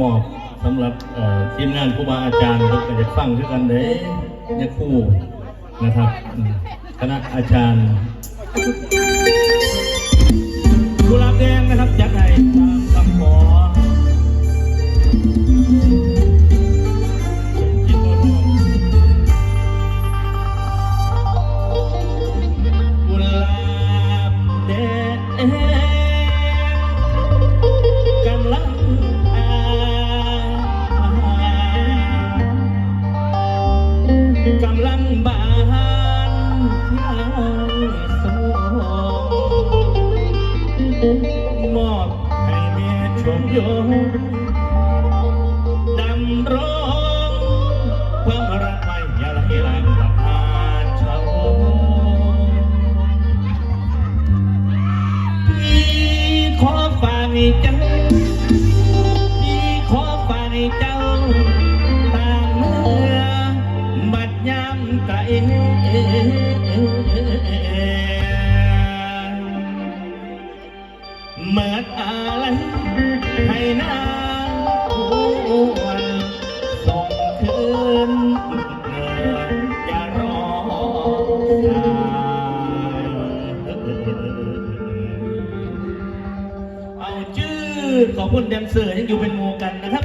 มอบสำหรับทีมงานครูบาอาจารย์เพิ่นก็จะฟังด้วยกันเด้เนี่ยคู่นะครับ คณะอาจารย์กุหลาบแดงนะครับยัดให้ มอบให้เมียชมยงดำร้องความรักไว้อย่าไหลหลังลำพานชาวพี่ขอฝากให้เจ้าพี่ขอฝากให้เจ้าตามเมื่อบัดยามไกล นางวันส่งคืนอย่ารอสายเอาชื่อขอบคุณแดนเซอร์ยังอยู่เป็นโมกันนะครับ